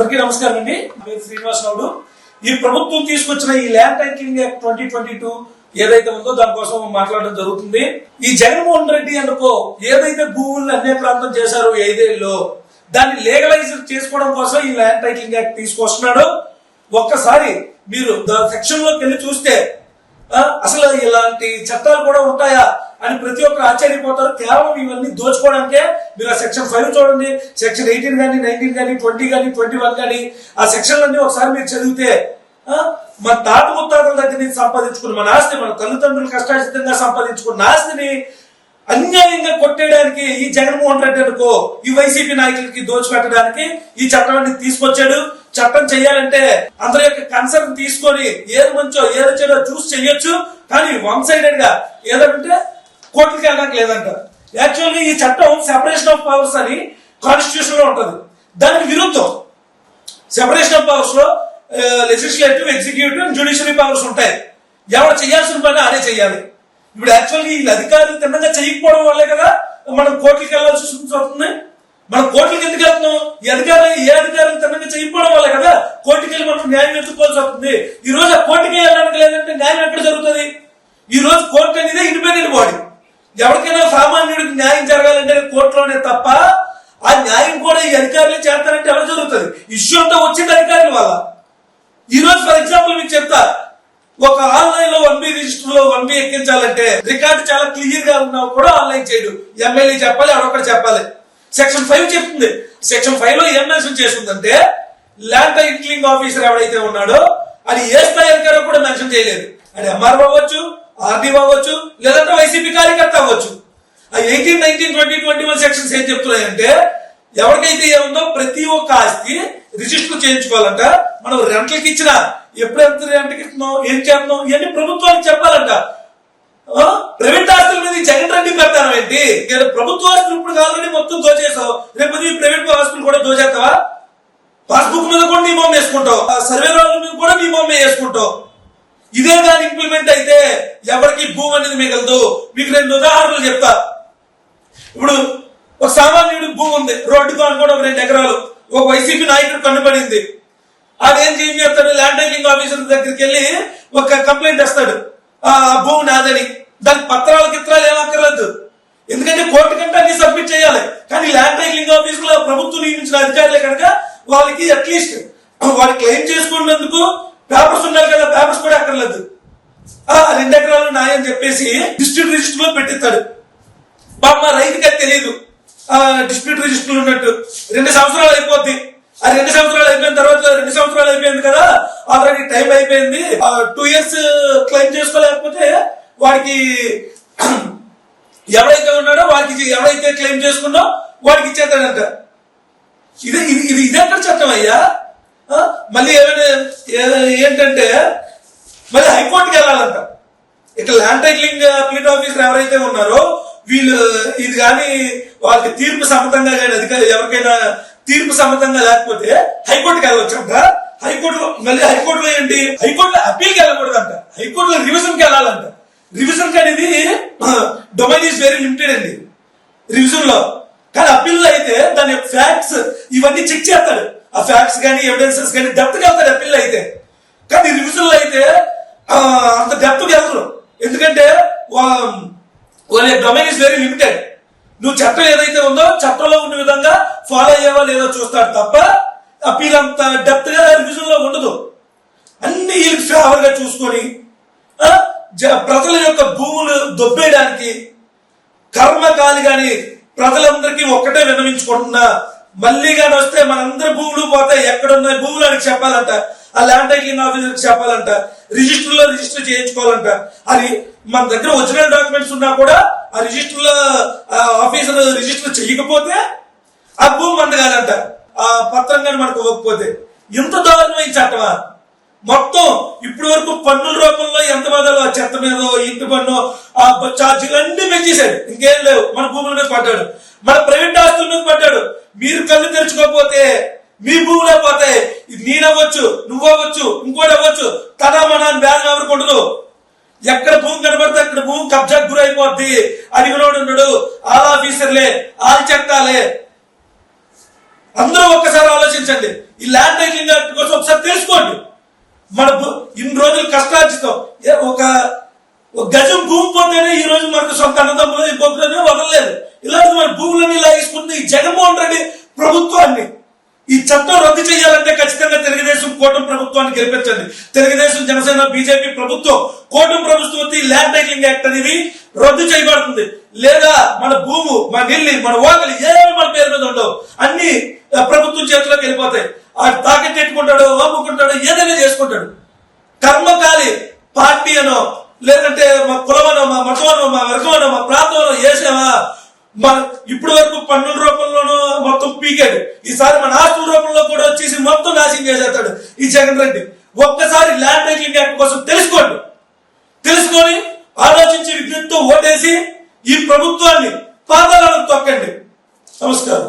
అందరికీ నమస్కారం అండి. నేను శ్రీనివాస్ గౌడ్. ఈ ప్రభుత్వం తీసుకొచ్చిన ఈ land titling act twenty twenty two ఏదైతే ఉందో దానికోసం మాట్లాడడం జరుగుతుంది. ఈ జగన్మోహన్ రెడ్డి అనుకో ఏదైతే భూములను అన్య ప్రాంతం చేశారో ఈ ఐదేళ్ళలో దాన్ని లీగలైజ్ చేసుకోవడం కోసం ఈ ల్యాండ్ టైటిలింగ్ యాక్ట్ తీసుకొస్తున్నాడు. ఒక్కసారి మీరు సెక్షన్లోకి వెళ్ళి చూస్తే అసలు ఇలాంటి చట్టాలు కూడా ఉంటాయా? అని ప్రతి ఒక్కరు ఆశ్చర్యపోతారు. కేవలం ఇవన్నీ దోచుకోవడానికే మీరు ఆ సెక్షన్ ఫైవ్ చూడండి. సెక్షన్ ఎయిటీన్ కానీ నైన్టీన్ కానీ ట్వంటీ కానీ ట్వంటీ వన్ కానీ ఆ సెక్షన్లన్నీ ఒకసారి మీరు చదివితే ఆ, మన తాత ముత్తాతల దగ్గర నుంచి సంపాదించుకున్న మన ఆస్తి మన తల్లిదండ్రులు కష్టాచితంగా సంపాదించుకున్న ఆస్తిని అన్యాయంగా కొట్టేయడానికి ఈ జగన్మోహన్ రెడ్డి అనుకో ఈ వైసీపీ నాయకులకి దోచిపెట్టడానికి ఈ చట్టాన్ని తీసుకొచ్చాడు. చట్టం చేయాలంటే అందరి యొక్క కన్సర్న్ తీసుకొని ఏది మంచో ఏది చెడో చూసి చెయ్యొచ్చు కానీ వన్ సైడెడ్గా ఏదంటే కోర్టుకి వెళ్ళడానికి లేదంట యాక్చువల్లీ ఈ చట్టం సెపరేషన్ ఆఫ్ పవర్స్ అని కాన్స్టిట్యూషన్లో ఉంటుంది. దానికి విరుద్ధం. Separation of పవర్స్లో legislative executive and judiciary powers ఉంటాయి. ఎవరు చేయాల్సిన పని అదే చేయాలి. ఇప్పుడు యాక్చువల్గా ఈ అధికారులు తిన్నగా చేయకపోవడం వల్లే కదా మనం కోర్టుకి వెళ్ళాల్సి వస్తుంది మనం కోర్టుకి ఎందుకు వెళ్తున్నాం? ఈ అధికారులు ఏ అధికారులు తిన్నగా చేయకపోవడం వల్లే కదా కోర్టుకి వెళ్ళి మనం న్యాయం ఎత్తుకోవాల్సి వస్తుంది. ఈ రోజు ఆ కోర్టుకి వెళ్ళడానికి లేదంటే న్యాయం ఎక్కడ జరుగుతుంది? ఈ రోజు కోర్టు అనేది ఇండిపెండెంట్ బాడీ ఎవరికైనా సామాన్యుడికి న్యాయం జరగాలంటే కోర్టులోనే తప్ప ఆ న్యాయం కూడా ఈ అధికారులు చేస్తారంటే ఎలా జరుగుతుంది? ఇష్యూ అంతా వచ్చింది అధికారుల వల్ల ఈ రోజు ఫర్ ఎగ్జాంపుల్ మీకు చెప్తా. ఒక ఆన్లైన్లో వన్ బి రిజిస్టర్లో వన్ బి ఎక్కించాలంటే రికార్డు చాలా క్లియర్గా ఉన్నా కూడా ఆన్లైన్ చేయడు. ఎమ్మెల్యే చెప్పాలి అడొకటి చెప్పాలి. సెక్షన్ ఫైవ్ చెప్తుంది. సెక్షన్ ఫైవ్లో ఏం మెన్షన్ చేస్తుందంటే ల్యాండ్ టైటిలింగ్ ఆఫీసర్ ఎవడైతే ఉన్నాడో అది ఏ స్థాయి అధికారో కూడా మెన్షన్ చేయలేదు. అది ఎంఆర్ఓ అవ్వచ్చు ఆర్డీఓ అవ్వచ్చు లేదంటే వైసీపీ కార్యకర్త అవ్వచ్చు. ఆ eighteen nineteen twenty twenty one sections ఏం చెప్తున్నాయంటే ఎవరికైతే ఏముందో ప్రతి ఒక్క ఆస్తి రిజిస్టర్ చేయించుకోవాలంట మనం రెంట్లకి ఇచ్చిన ఎప్పుడు ఎంత రెంట్కి ఇస్తున్నాం ఏం చేస్తున్నాం ఇవన్నీ ప్రభుత్వానికి చెప్పాలంట. ప్రైవేట్ ఆస్తుల మీద జగన్ రెడ్డి పెడతాను ఏంటి? నేను ప్రభుత్వ ఆస్తులు ఇప్పుడు కాదని మొత్తం దోచేసావు రేపు ఈ ప్రైవేట్ ఆస్తులు కూడా దోచేస్తావా? పాస్బుక్ మీద కూడా నీ బొమ్మ వేసుకుంటావు. ఆ సర్వే రాళ్ళ మీద కూడా నీ బొమ్మ వేసుకుంటావు. ఇదే దాని ఇంప్లిమెంట్ అయితే ఎవరికి భూమి అనేది మిగలదు. మీకు రెండు ఉదాహరణలు చెప్తా. ఇప్పుడు ఒక సామాన్యుడు భూమి ఉంది. రోడ్డుకు అనుకోండి ఒక రెండు ఎకరాలు. ఒక వైసీపీ నాయకుడు కన్నుపడింది. ఆడేం ఏం చేస్తాడు ల్యాండ్ టైటింగ్ ఆఫీసర్ దగ్గరికి వెళ్ళి ఒక కంప్లైంట్ ఇస్తాడు ఆ భూమి నాదని. దానికి పత్రాలు గిత్రాలు ఏమక్కర్లేదు ఎందుకంటే కోర్టు కంటే అన్ని సబ్మిట్ చేయాలి. కానీ ల్యాండ్ టైటిలింగ్ ఆఫీస్లో ప్రభుత్వం నియమించిన అధికారులే కనుక వాళ్ళకి అట్లీస్ట్ వాళ్ళు క్లెయిమ్ చేసుకున్నందుకు పేపర్ ఉండాలి కదా పేపర్స్ కూడా అక్కర్లేదు ఆ అని చెప్పేసి డిస్ట్రిక్ట్ రిజిస్టర్లో పెట్టిస్తాడు. పాప రైతుకి అది తెలియదు ఆ రిజిస్టర్ ఉన్నట్టు. రెండు సంవత్సరాలు అయిపోద్ది. ఆ రెండు సంవత్సరాలు అయిపోయిన తర్వాత రెండు సంవత్సరాలు అయిపోయింది కదా ఆల్రెడీ టైం అయిపోయింది. టూ ఇయర్స్ క్లెయిమ్ చేసుకోలేకపోతే వాడికి ఎవరైతే ఉన్నాడో వాడికి ఎవరైతే క్లెయిమ్ చేసుకున్నో వాడికి ఇచ్చేస్తాడంట. ఇది ఇది ఇది ఇదెక్కడ చట్టం అయ్యా? మళ్ళీ ఏమైనా ఏంటంటే మళ్ళీ హైకోర్టుకి వెళ్ళాలంట. ఇట్లా ల్యాండ్ టైటిలింగ్ అప్లీట్ ఆఫీసర్ ఎవరైతే ఉన్నారో వీళ్ళు uh, ఇది కానీ వాళ్ళకి తీర్పు సమ్మతంగా కానీ అధికారి ఎవరికైనా తీర్పు సమ్మతంగా లేకపోతే హైకోర్టుకి వెళ్ళవచ్చంట. హైకోర్టులో మళ్ళీ హైకోర్టులో ఏంటి? హైకోర్టులో అప్పీల్కి వెళ్ళకూడదంట. హైకోర్టులో రివిజన్కి వెళ్ళాలంట. రివిజన్ అనేది డొమైన్ ఈస్ వెరీ లిమిటెడ్ అండి. రివిజన్లో కానీ అప్పీల్ అయితే దాని ఫ్యాక్ట్స్ ఇవన్నీ చెక్ చేస్తాడు. ఆ ఫ్యాక్ట్స్ కానీ ఎవిడెన్సెస్ కానీ డెప్త్కి వెళ్తాడు అప్పీల్ అయితే. కానీ రివిజన్లో అయితే అంత డెప్త్కి వెళ్తారు ఎందుకంటే వా- వాళ్ళ డొమైన్ ఇస్ వెరీ లిమిటెడ్ నువ్వు చట్టం ఏదైతే ఉందో చట్టంలో ఉన్న విధంగా ఫాలో అయ్యేవా లేదో చూస్తాడు తప్ప అప్పీల్ అంత డెప్త్గా రివిజన్లో ఉండదు. అన్ని వీళ్ళకి ఫేవర్గా చూసుకొని ప్రజల యొక్క భూములు దొబ్బేయడానికి కర్మకాలి గాని ప్రజలందరికీ ఒక్కటే విన్నవించుకుంటున్నా. మళ్ళీ కానీ వస్తే మనందరి భూములు పోతే ఎక్కడున్న భూములు అని చెప్పాలంట ఆ ల్యాండ్ టైటిలింగ్ ఆఫీసర్ చెప్పాలంట రిజిస్టర్లో రిజిస్టర్ చేయించుకోవాలంట. అది మన దగ్గర ఒరిజినల్ డాక్యుమెంట్స్ ఉన్నా కూడా ఆ రిజిస్టర్లో ఆఫీసర్ రిజిస్టర్ చేయకపోతే ఆ భూమి మంది కాదంట ఆ పత్రం కానీ మనకు ఇవ్వకపోతే ఎంత దారుణమైన చట్టమా? మొత్తం ఇప్పటి వరకు పన్నుల రూపంలో ఎంత బాధలో ఆ చెత్త మీద ఇంటి పన్ను ఆ ఛార్జీలు అన్ని పెంచేశాడు ఇంకేం లేవు. మన భూముల మీద పడ్డాడు. మన ప్రైవేట్ ఆస్తుల మీద పడ్డాడు. మీరు కళ్ళు తెరుచుకోకపోతే మీ భూములే పోతాయి ఇది నేనవ్వచ్చు నువ్వవ్వచ్చు ఇంకోటి అవ్వచ్చు తన మన అని బ్యాన్ ఎక్కడ భూమి కనబడితే అక్కడ భూమి కబ్జాకు గురైపోద్ది. అడిగినోడు ఉన్నాడు ఆల్ ఆఫీసర్లే ఆల్ చట్టాలే. అందరూ ఒక్కసారి ఆలోచించండి. ఈ ల్యాండ్ టైటిలింగ్ యాక్ట్ కోసం ఒకసారి తెలుసుకోండి. మన ఇన్ని రోజులు కష్టార్జితం. ఒక ఒక గజం భూమి పొందేనే ఈ రోజు మనకు సొంత అన్నదమ్ములు ఇంకొకరు వదలలేదు. ఇలాంటి మన భూములన్నీ లాగేసుకుంది ఈ జగన్మోహన్ రెడ్డి ప్రభుత్వాన్ని. ఈ చట్టం రద్దు చేయాలంటే ఖచ్చితంగా తెలుగుదేశం కూటమి ప్రభుత్వాన్ని గెలిపించండి. తెలుగుదేశం జనసేన బీజేపీ ప్రభుత్వం కూటమి ప్రభుత్వం ఈ ల్యాండ్ టైటిలింగ్ యాక్ట్ అనేది రద్దు చేయబడుతుంది. లేదా మన భూము మన ఇల్లు మన ఓకలి ఏమి మన పేరు మీద ఉండవు. అన్ని ప్రభుత్వం చేతిలోకి వెళ్ళిపోతాయి. ఆ తాకెట్ పెట్టుకుంటాడు అమ్ముకుంటాడు ఏదైనా చేసుకుంటాడు. కర్మకాలి పార్టీ అనో లేదంటే మా కులమనో మా మతమనో మా వర్గమనో మా ప్రాంతంలో వేసామా మన ఇప్పటి వరకు పన్నుల రూపంలోనూ మొత్తం పీకాడు. ఈసారి మన ఆస్తుల రూపంలో కూడా వచ్చేసి మొత్తం నాశనం చేసేస్తాడు ఈ జగన్ రెడ్డి. ఒక్కసారి ల్యాండ్ రెగ్యులింగ్ యాక్ట్ కోసం తెలుసుకోండి. తెలుసుకొని ఆలోచించి విజ్ఞప్తితో ఓటేసి ఈ ప్రభుత్వాన్ని పాదాలను తొక్కండి. నమస్కారం.